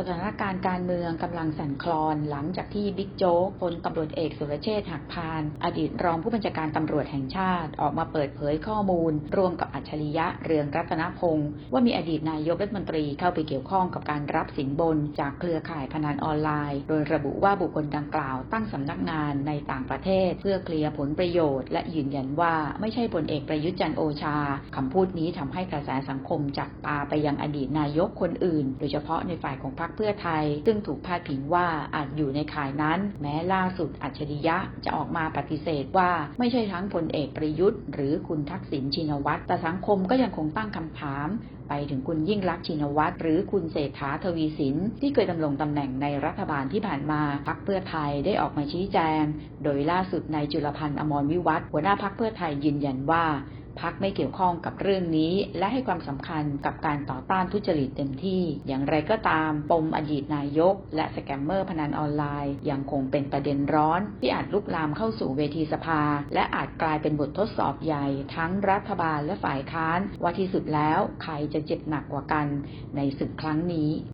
สถานการณ์การเมืองกำลังสั่นคลอน หลังจากที่บิ๊กโจ๊กพลตำรวจเอกสุรเชษฐ์หักพาน อดีตรองผู้บัญชาการตำรวจแห่งชาติ ออกมาเปิดเผยข้อมูล รวมกับอัจฉริยะเรืองรัตนพงศ์ว่ามีอดีตนายกรัฐมนตรีเข้าไปเกี่ยวข้องกับการรับสินบน จากเครือข่ายพนันออนไลน์ โดยระบุว่าบุคคลดังกล่าวตั้งสำนักงานในต่างประเทศ เพื่อเคลียร์ผลประโยชน์ และยืนยันว่าไม่ใช่พลเอกประยุทธ์จันโอชาคำพูดนี้ทำให้กระแสสังคมจับตาไปยังอดีตนายกคนอื่น โดยเฉพาะในฝ่ายของพรรคเพื่อไทย ซึ่งถูกพาดพิงว่าอาจอยู่ในข่ายนั้น แม้ล่าสุดอัจฉริยะจะออกมาปฏิเสธว่าไม่ใช่ทั้งพลเอกประยุทธ์ หรือคุณทักษิณชินวัตรแต่สังคมก็ยังคงตั้งคำถาม ไปถึงคุณยิ่งลักชินวัตรหรือคุณเศรษฐาทวีสิน ที่เคยดำรงตำแหน่งในรัฐบาลที่ผ่านมาพักเพื่อไทยได้ออกมาชี้แจง โดยล่าสุดนายจุลพันธ์อมรวิวัฒหัวหน้าพักเพื่อไทยยืนยันว่า พักไม่เกี่ยวข้องกับเรื่องนี้ และให้ความสำคัญกับการต่อต้านทุจริตเต็มที่ อย่างไรก็ตาม ปมอดีตนายก และสแกมเมอร์พนันออนไลน์ยังคงเป็นประเด็นร้อน ที่อาจลุกลามเข้าสู่เวทีสภา และอาจกลายเป็นบททดสอบใหญ่ ทั้งรัฐบาลและฝ่ายค้าน ว่าที่สุดแล้วใครจะเจ็บหนักกว่ากันในศึกครั้งนี้